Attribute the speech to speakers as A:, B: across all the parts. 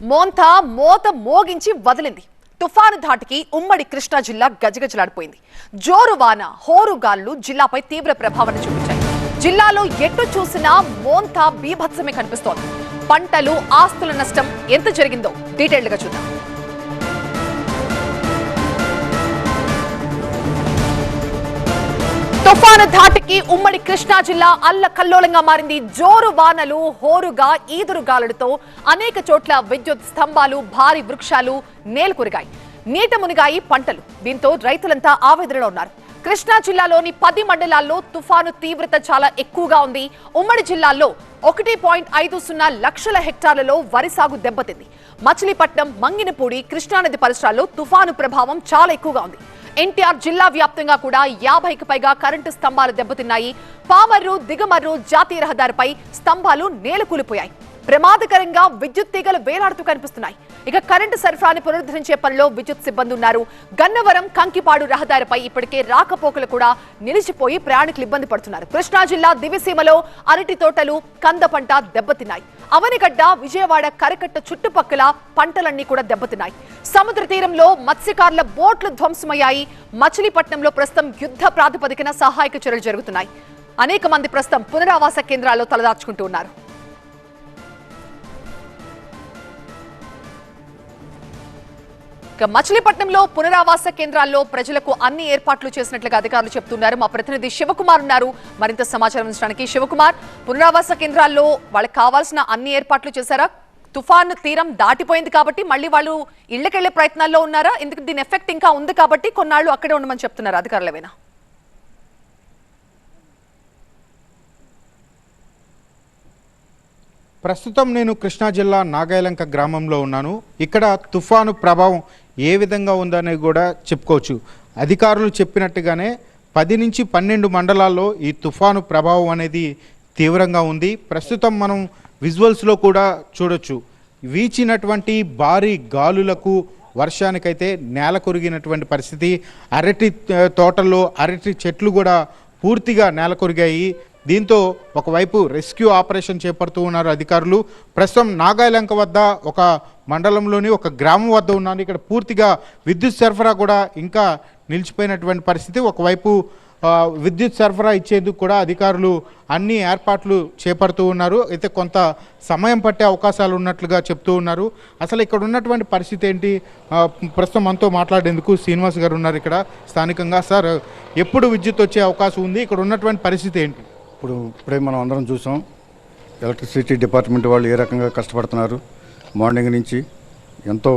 A: మోంతా మోత మోగించి వదిలింది. తుఫాను ధాటికి ఉమ్మడి కృష్ణా జిల్లా గజగజలాడిపోయింది. జోరు వాన హోరుగాళ్ళు జిల్లాపై తీవ్ర ప్రభావాన్ని చూపించాయి. జిల్లాలో ఎటు చూసినా మోంతా బీభత్సమే కనిపిస్తోంది. పంటలు ఆస్తుల నష్టం ఎంత జరిగిందో డీటెయిల్డ్గా చూద్దాం. తుఫాను ధాటికి ఉమ్మడి కృష్ణా జిల్లా అల్ల కల్లోలంగా మారింది జోరు వానలు హోరుగా ఈదురు గాలులతో అనేక చోట్ల విద్యుత్ స్తంభాలు భారీ వృక్షాలు నేలకొరిగాయి. నీట మునిగాయి పంటలు. దీంతో రైతులంతా ఆవేదనలో ఉన్నారు. కృష్ణా జిల్లాలోని పది మండలాల్లో తుఫాను తీవ్రత చాలా ఎక్కువగా ఉంది. ఉమ్మడి జిల్లాల్లో ఒకటి పాయింట్ ఐదు సున్నా లక్షల హెక్టార్లలో వరి సాగు దెబ్బతింది. మచిలీపట్నం మంగినపూడి కృష్ణానది పరిసరాల్లో తుఫాను ప్రభావం చాలా ఎక్కువగా ఉంది. ఎన్టీఆర్ జిల్లా వ్యాప్తంగా కూడా యాభైకి పైగా కరెంటు స్తంభాలు దెబ్బతిన్నాయి. పామర్రు దిగమర్రు జాతీయ రహదారిపై స్తంభాలు నేలకూలిపోయాయి. ప్రమాదకరంగా విద్యుత్ తీగలు వేలాడుతూ కనిపిస్తున్నాయి. ఇక కరెంటు సరఫరాని పునరుద్ధరించే పనిలో విద్యుత్ సిబ్బంది ఉన్నారు. గన్నవరం కంకిపాడు రహదారిపై ఇప్పటికే రాకపోకలు కూడా నిలిచిపోయి ప్రయాణికులు ఇబ్బంది పడుతున్నారు. కృష్ణా జిల్లా దివిసీమలో అరటి తోటలు కంద పంట దెబ్బతిన్నాయి. అవనిగడ్డ విజయవాడ కరకట్ట చుట్టుపక్కల పంటలన్నీ కూడా దెబ్బతిన్నాయి. సముద్ర తీరంలో మత్స్యకారుల బోట్లు ధ్వంసమయ్యాయి. మచిలీపట్నంలో ప్రస్తుతం యుద్ధ ప్రాతిపదికన సహాయక చర్యలు జరుగుతున్నాయి. అనేక మంది ప్రస్తుతం పునరావాస కేంద్రాల్లో తలదాచుకుంటూ ఉన్నారు. మచిలీపట్నంలో పునరావాస కేంద్రాల్లో ప్రజలకు అన్ని ఏర్పాట్లు చేసినట్లుగా అధికారులు చెప్తున్నారు. మా ప్రతినిధి శివకుమార్ ఉన్నారు. మరింత సమాచారం ఇచ్చడానికి శివకుమార్ పునరావాస కేంద్రాల్లో వాళ్ళకి కావాల్సిన అన్ని ఏర్పాట్లు చేశారా? తుఫాను తీరం దాటిపోయింది కాబట్టి మళ్ళీ వాళ్ళు ఇళ్ళకెళ్ళే ప్రయత్నాల్లో ఉన్నారా? ఎందుకు దీని ఎఫెక్ట్ ఇంకా ఉంది కాబట్టి కొన్నాళ్ళు అక్కడే ఉండమని చెప్తున్నారు అధికారులవేనా
B: ప్రస్తుతం నేను కృష్ణా జిల్లా నాగాయలంక గ్రామంలో ఉన్నాను. ఇక్కడ తుఫాను ప్రభావం ఏ విధంగా ఉందనేది కూడా చెప్పుకోవచ్చు. అధికారులు చెప్పినట్టుగానే పది నుంచి పన్నెండు మండలాల్లో ఈ తుఫాను ప్రభావం అనేది తీవ్రంగా ఉంది. ప్రస్తుతం మనం విజువల్స్లో కూడా చూడొచ్చు. వీచినటువంటి భారీ గాలులకు వర్షానికైతే నేల కొరిగినటువంటి పరిస్థితి. అరటి తోటల్లో అరటి చెట్లు కూడా పూర్తిగా నేల కొరిగాయి. దీంతో ఒకవైపు రెస్క్యూ ఆపరేషన్ చేపడుతూ ఉన్నారు అధికారులు. ప్రస్తుతం నాగాలంక వద్ద ఒక మండలంలోని ఒక గ్రామం వద్ద ఉన్నాను ఇక్కడ పూర్తిగా విద్యుత్ సరఫరా కూడా ఇంకా నిలిచిపోయినటువంటి పరిస్థితి. ఒకవైపు విద్యుత్ సరఫరా ఇచ్చేందుకు కూడా అధికారులు అన్ని ఏర్పాట్లు చేపడుతూ ఉన్నారు. అయితే కొంత సమయం పట్టే అవకాశాలు ఉన్నట్లుగా చెప్తూ ఉన్నారు. అసలు ఇక్కడ ఉన్నటువంటి పరిస్థితి ఏంటి? ప్రస్తుతం మనతో మాట్లాడేందుకు శ్రీనివాస్ గారు ఉన్నారు ఇక్కడ స్థానికంగా. సార్ ఎప్పుడు విద్యుత్ వచ్చే అవకాశం ఉంది? ఇక్కడ ఉన్నటువంటి పరిస్థితి ఏంటి?
C: ఇప్పుడు ఇప్పుడే మనం అందరం చూసాం ఎలక్ట్రిసిటీ డిపార్ట్మెంట్ వాళ్ళు ఏ రకంగా కష్టపడుతున్నారు. మార్నింగ్ నుంచి ఎంతో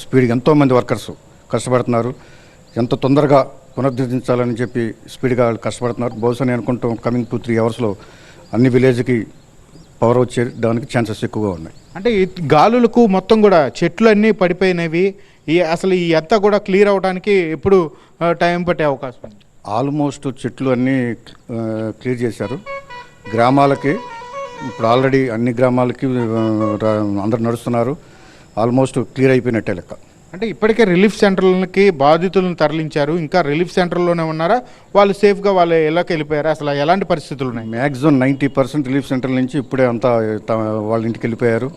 C: స్పీడ్గా ఎంతో మంది వర్కర్స్ కష్టపడుతున్నారు. ఎంత తొందరగా పునరుద్ధరించాలని చెప్పి స్పీడ్గా వాళ్ళు కష్టపడుతున్నారు. బహుశా నేను అనుకుంటాం కమింగ్ టూ త్రీ అవర్స్లో అన్ని విలేజ్కి పవర్ వచ్చే దానికి ఛాన్సెస్ ఎక్కువగా ఉన్నాయి.
B: అంటే ఈ గాలులకు మొత్తం కూడా చెట్లు అన్నీ పడిపోయినవి. ఈ అసలు ఈ అంతా కూడా క్లియర్ అవడానికి ఎప్పుడు టైం పట్టే అవకాశం ఉంది.
C: ఆల్మోస్ట్ చెట్లు అన్నీ క్లియర్ చేశారు. గ్రామాలకి ఇప్పుడు ఆల్రెడీ అన్ని గ్రామాలకి అందరు నడుస్తున్నారు. ఆల్మోస్ట్ క్లియర్ అయిపోయినట్టే లెక్క.
B: అంటే ఇప్పటికే రిలీఫ్ సెంటర్లకి బాధితులను తరలించారు. ఇంకా రిలీఫ్ సెంటర్లోనే ఉన్నారా? వాళ్ళు సేఫ్గా వాళ్ళ ఇళ్ళకి వెళ్ళిపోయారా? అసలు ఎలాంటి పరిస్థితులు ఉన్నాయి?
C: Maximum ninety percent relief centre నుంచి ఇప్పుడే అంతా వాళ్ళ ఇంటికి వెళ్ళిపోయారు.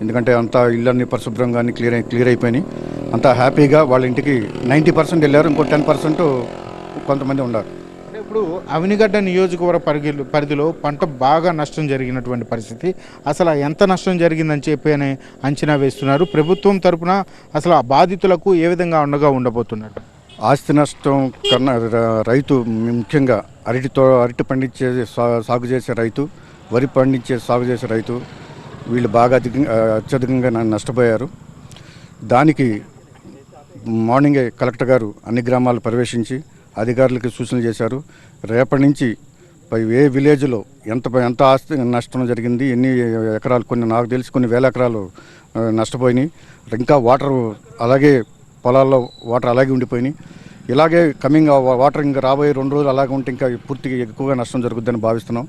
C: ఎందుకంటే అంతా ఇళ్ళన్నీ పరిశుభ్రంగా అన్ని క్లియర్ క్లియర్ అయిపోయినాయి. అంతా హ్యాపీగా వాళ్ళ ఇంటికి నైంటీ పర్సెంట్ వెళ్ళారు. ఇంకో టెన్ పర్సెంట్ కొంతమంది ఉన్నారు.
B: ఇప్పుడు అవినిగడ్డ నియోజకవర్గ పరిధి పరిధిలో పంట బాగా నష్టం జరిగినటువంటి పరిస్థితి. అసలు ఎంత నష్టం జరిగిందని చెప్పి అని అంచనా వేస్తున్నారు. ప్రభుత్వం తరపున అసలు ఆ బాధితులకు ఏ విధంగా అండగా ఉండబోతున్నారు?
C: ఆస్తి నష్టం కన్నా రైతు ముఖ్యంగా అరటితో అరటి పండించే సాగు చేసే రైతు వరి పండించే సాగు చేసే రైతు వీళ్ళు బాగా అధికంగా అత్యధికంగా నష్టపోయారు. దానికి మార్నింగే కలెక్టర్ గారు అన్ని గ్రామాలు పర్యవేక్షించి అధికారులకు సూచనలు చేశారు. రేపటి నుంచి పై ఏ విలేజ్లో ఎంత ఎంత ఆస్తి నష్టం జరిగింది ఎన్ని ఎకరాలు కొన్ని నాకు తెలిసి కొన్ని వేల ఎకరాలు నష్టపోయినాయి. ఇంకా వాటర్ అలాగే పొలాల్లో వాటర్ అలాగే ఉండిపోయినాయి. ఇలాగే కమింగ్ వాటర్ ఇంకా రాబోయే రెండు రోజులు అలాగే ఉంటే ఇంకా పూర్తిగా ఎక్కువగా నష్టం జరుగుద్దని భావిస్తున్నాం.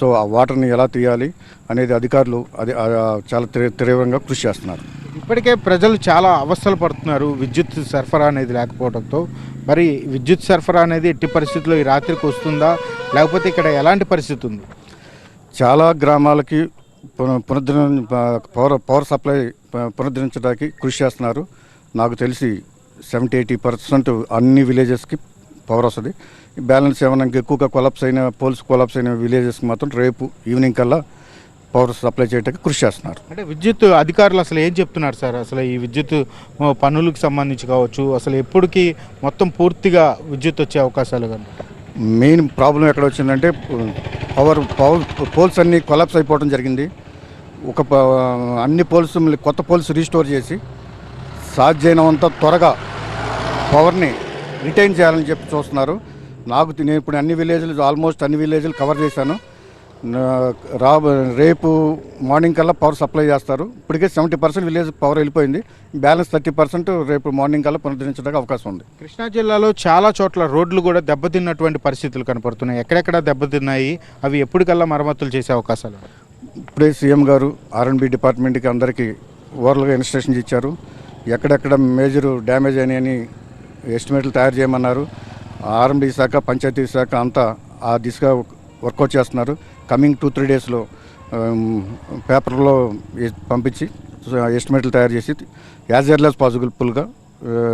C: సో ఆ వాటర్ని ఎలా తీయాలి అనేది అధికారులు అది చాలా తీవ్ర- తీవ్రంగా కృషి చేస్తున్నారు.
B: ఇప్పటికే ప్రజలు చాలా అవస్థలు పడుతున్నారు విద్యుత్ సరఫరా అనేది లేకపోవడంతో. మరి విద్యుత్ సరఫరా అనేది ఎట్టి పరిస్థితుల్లో ఈ రాత్రికి వస్తుందా? లేకపోతే ఇక్కడ ఎలాంటి పరిస్థితి ఉంది?
C: చాలా గ్రామాలకి పున- పునరుద్ధరణ పవర్ పవర్ సప్లై పునరుద్ధరించడానికి కృషి చేస్తున్నారు. నాకు తెలిసి సెవెంటీ ఎయిటీ పర్సెంట్ అన్ని విలేజెస్కి పవర్ వస్తుంది. బ్యాలెన్స్ ఏమైనా ఇంకా ఎక్కువగా కొలాప్స్ అయిన పోల్స్ కొలాప్స్ అయిన విలేజెస్కి మాత్రం రేపు ఈవినింగ్ కల్లా పవర్ సప్లై చేయడానికి కృషి చేస్తున్నారు.
B: అంటే విద్యుత్ అధికారులు అసలు ఏం చెప్తున్నారు సార్? అసలు ఈ విద్యుత్ ఆ, పన్నులకు సంబంధించి కావచ్చు అసలు ఎప్పటికి మొత్తం పూర్తిగా విద్యుత్ వచ్చే అవకాశాలు కానీ?
C: మెయిన్ ప్రాబ్లం ఎక్కడ వచ్చిందంటే పవర్ పవర్ పోల్స్ అన్నీ కొలాప్స్ అయిపోవడం జరిగింది. ఒక అన్ని పోల్స్ మళ్ళీ కొత్త పోల్స్ రీస్టోర్ చేసి సాధ్యమైనంత త్వరగా పవర్ని రిటైన్ చేయాలని చెప్పి చూస్తున్నారు. నాకు నేను ఇప్పుడు అన్ని విలేజ్లు ఆల్మోస్ట్ అన్ని విలేజ్లు కవర్ చేశాను. రా రేపు మార్నింగ్ కల్లా పవర్ సప్లై చేస్తారు. ఇప్పటికే సెవెంటీ పర్సెంట్ విలేజ్ పవర్ వెళ్ళిపోయింది. బ్యాలెన్స్ థర్టీ పర్సెంట్ రేపు మార్నింగ్ కల్లా పునరుద్ధరించడానికి అవకాశం ఉంది.
B: కృష్ణా జిల్లాలో చాలా చోట్ల రోడ్లు కూడా దెబ్బతిన్నటువంటి పరిస్థితులు కనపడుతున్నాయి. ఎక్కడెక్కడ దెబ్బతిన్నాయి? అవి ఎప్పటికల్లా మరమ్మతులు చేసే అవకాశాలు?
C: ఇప్పుడే సీఎం గారు ఆర్ఎన్బి డిపార్ట్మెంట్కి అందరికీ ఓవర్లుగా ఇన్స్ట్రక్షన్స్ ఇచ్చారు. ఎక్కడెక్కడ మేజర్ డ్యామేజ్ అయినాయని ఎస్టిమేట్లు తయారు చేయమన్నారు. ఆర్ఎండి శాఖ పంచాయతీ శాఖ అంతా ఆ దిశగా వర్కౌట్ చేస్తున్నారు. కమింగ్ టూ త్రీ డేస్లో పేపర్లో పంపించి ఎస్టిమేట్లు తయారు చేసి యాజ్ ఎర్లీ యాజ్ పాసిబుల్గా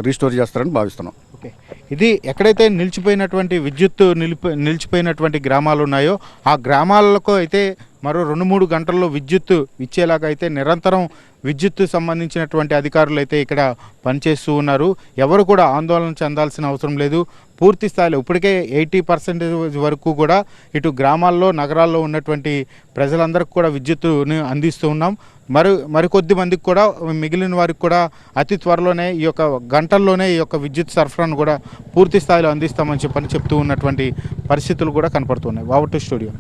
C: రీస్టోర్ చేస్తారని భావిస్తున్నాం.
B: ఓకే. ఇది ఎక్కడైతే నిలిచిపోయినటువంటి విద్యుత్ నిలిపి నిలిచిపోయినటువంటి గ్రామాలు ఉన్నాయో ఆ గ్రామాలకు అయితే మరో రెండు మూడు గంటల్లో విద్యుత్ ఇచ్చేలాగా అయితే నిరంతరం విద్యుత్ సంబంధించినటువంటి అధికారులు అయితే ఇక్కడ పనిచేస్తూ ఉన్నారు. ఎవరు కూడా ఆందోళన చెందాల్సిన అవసరం లేదు. పూర్తి స్థాయిలో ఇప్పటికే ఎయిటీ పర్సెంటేజ్ వరకు కూడా ఇటు గ్రామాల్లో నగరాల్లో ఉన్నటువంటి ప్రజలందరికీ కూడా విద్యుత్తుని అందిస్తూ ఉన్నాం. మరి మరికొద్ది మందికి కూడా మిగిలిన వారికి కూడా అతి త్వరలోనే ఈ యొక్క గంటల్లోనే ఈ యొక్క విద్యుత్ సరఫరాను కూడా పూర్తి స్థాయిలో అందిస్తామని చెప్పని చెప్తూ ఉన్నటువంటి పరిస్థితులు కూడా కనపడుతున్నాయి. వావటు స్టూడియో.